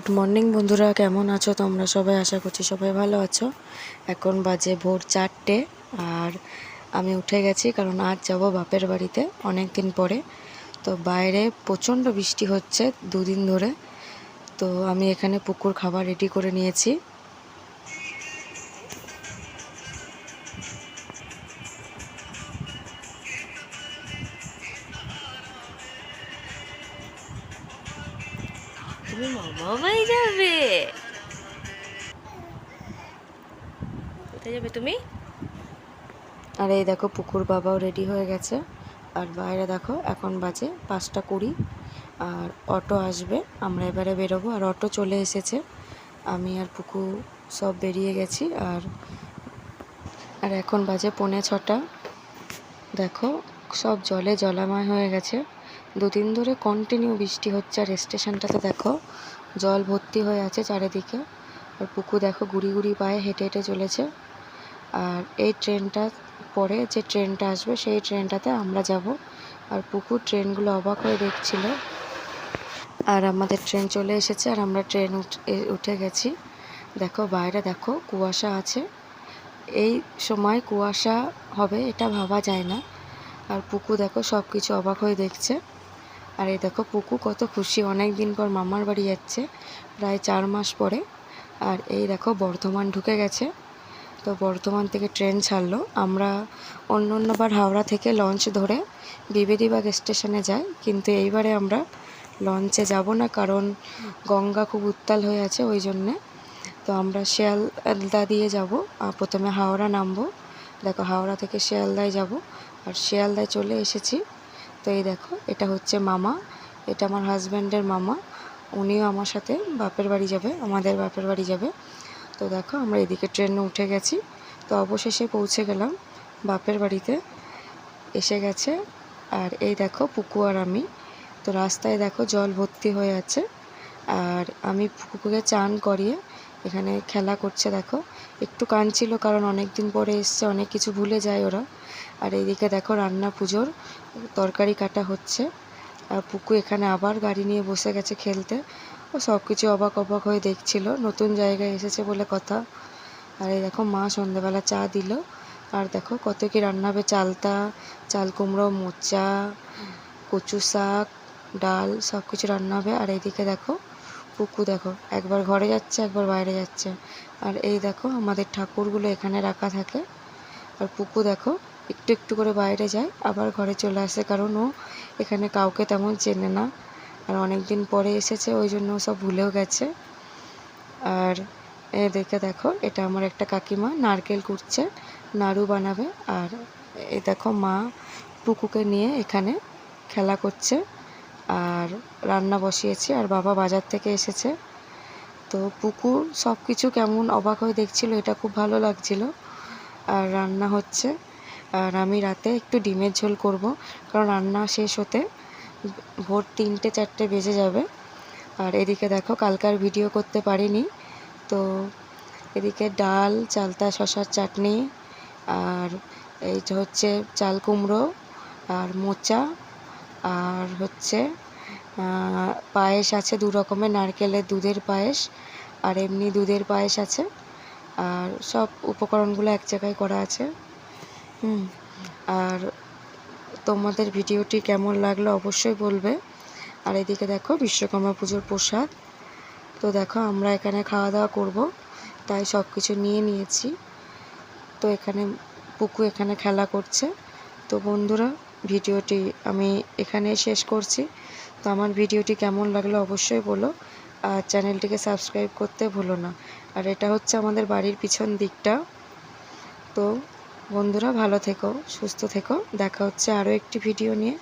Good morning বন্ধুরা। কেমন আছো তোমরা? সবাই আশা করছি সবাই ভালো আছো। এখন বাজে ভোর চারটে, আর আমি উঠে গেছি কারণ আজ যাব বাপের বাড়িতে অনেক দিন পরে। তো বাইরে প্রচণ্ড বৃষ্টি হচ্ছে দুদিন ধরে। তো আমি এখানে পুকুর খাবার রেডি করে নিয়েছি। তুমি মামা বাড়ি যাবে। কোথায় যাবে তুমি? আর এই দেখো, পুকুর বাবাও রেডি হয়ে গেছে। আর বাইরে দেখো, এখন বাজে পাঁচটা কুড়ি। আর অটো আসবে, আমরা এবারে বেরোবো। আর অটো চলে এসেছে। আমি আর পুকু সব বেরিয়ে গেছি। আর আর এখন বাজে পৌনে ছটা। দেখো, সব জলে জলাময় হয়ে গেছে। দুদিন ধরে কন্টিনিউ বৃষ্টি হচ্ছে আর স্টেশনটাতে দেখো, জল ভর্তি হয়ে আছে চারিদিকে। আর পুকু দেখো গুড়ি গুড়ি পায়ে হেঁটে হেঁটে চলেছে। আর এই ট্রেনটা পরে যে ট্রেনটা আসবে, সেই ট্রেনটাতে আমরা যাব। আর পুকুর ট্রেনগুলো অবাক হয়ে দেখছিল। আর আমাদের ট্রেন চলে এসেছে আর আমরা ট্রেন উঠে গেছি। দেখো বাইরে দেখো কুয়াশা আছে। এই সময় কুয়াশা হবে এটা ভাবা যায় না। আর পুকু দেখো সব কিছু অবাক হয়ে দেখছে। আর এই দেখো পুকু কত খুশি। অনেক দিন পর মামার বাড়ি যাচ্ছে, প্রায় চার মাস পরে। আর এই দেখো বর্ধমান ঢুকে গেছে। তো বর্ধমান থেকে ট্রেন ছাড়লো। আমরা অন্য অন্যবার হাওড়া থেকে লঞ্চ ধরে বিবেদিবাগ স্টেশনে যাই। কিন্তু এইবারে আমরা লঞ্চে যাব না, কারণ গঙ্গা খুব উত্তাল হয়ে আছে ওই জন্যে। তো আমরা শিয়ালদা দিয়ে যাব। প্রথমে হাওড়া নামবো। দেখো হাওড়া থেকে শিয়ালদায় যাব। আর শিয়ালদায় চলে এসেছি। তো এই দেখো, এটা হচ্ছে মামা, এটা আমার হাজব্যান্ডের মামা, উনিও আমার সাথে বাপের বাড়ি যাবে, আমাদের বাপের বাড়ি যাবে। তো দেখো, আমরা এদিকে ট্রেনে উঠে গেছি, তো অবশেষে পৌঁছে গেলাম বাপের বাড়িতে, এসে গেছে। আর এই দেখো, পুকু আর আমি, তো রাস্তায় দেখো জল ভর্তি হয়ে আছে, আর আমি পুকুকে চান করিয়ে এখানে খেলা করছে, দেখো। একটু কাঁদছিল কারণ অনেক দিন পরে এসছে, অনেক কিছু ভুলে যায় ওরা। আর এইদিকে দেখো রান্না পুজোর তরকারি কাটা হচ্ছে। আর পুকু এখানে আবার গাড়ি নিয়ে বসে গেছে খেলতে। ও সব কিছু অবাক অবাক হয়ে দেখছিল, নতুন জায়গায় এসেছে বলে কথা। আর এই দেখো মা সন্ধেবেলা চা দিল। আর দেখো কত কি রান্না হবে, চালতা, চাল কুমড়ো, মোচা, কচু শাক, ডাল সব কিছু রান্না হবে। আর এইদিকে দেখো পুকু দেখো, একবার ঘরে যাচ্ছে, একবার বাইরে যাচ্ছে। আর এই দেখো, আমাদের ঠাকুরগুলো এখানে রাখা থাকে। আর পুকু দেখো, একটু একটু করে বাইরে যায়, আবার ঘরে চলে আসে, কারণ ও এখানে কাউকে তেমন চেনে না। আর অনেক দিন পরে এসেছে, ওই জন্য সব ভুলেও গেছে। আর এ দেখে দেখো, এটা আমার একটা কাকিমা, নারকেল কুটছে, নাড়ু বানাবে। আর এ দেখো, মা পুকুকে নিয়ে এখানে খেলা করছে। আর রান্না বসিয়েছি আর বাবা বাজার থেকে এসেছে। তো পুকুর সব কিছু কেমন অবাক হয়ে দেখছিল, এটা খুব ভালো লাগছিল। আর রান্না হচ্ছে। আর আমি রাতে একটু ডিমের ঝোল করব, কারণ রান্না শেষ হতে ভোর তিনটে, চারটে বেজে যাবে। আর এদিকে দেখো কালকার ভিডিও করতে পারিনি। তো এদিকে ডাল, চালতা, শশার চাটনি, আর এইটা হচ্ছে চাল কুমড়ো, আর মোচা আর হচ্ছে পায়েস আছে দু রকমের, নারকেলের দুধের পায়েস আর এমনি দুধের পায়েস আছে। আর সব উপকরণগুলো এক জায়গায় করা আছে। হুম, আর তোমাদের ভিডিওটি কেমন লাগল অবশ্যই বলবে। আর এদিকে দেখো বিশ্বকর্মা পুজোর প্রসাদ। তো দেখো আমরা এখানে খাওয়া দাওয়া করব, তাই সব কিছু নিয়ে নিয়েছি। তো এখানে পুকু এখানে খেলা করছে। তো বন্ধুরা ভিডিওটি আমি এখানে শেষ করছি। তো আমার ভিডিওটি কেমন লাগল অবশ্যই বলো। আর চ্যানেলটিকে সাবস্ক্রাইব করতে ভুলো না। আর এটা হচ্ছে আমাদের বাড়ির পিছন দিকটা। তো বন্ধুরা ভালো থেকো, সুস্থ থেকো। দেখা হচ্ছে আরও একটি ভিডিও নিয়ে।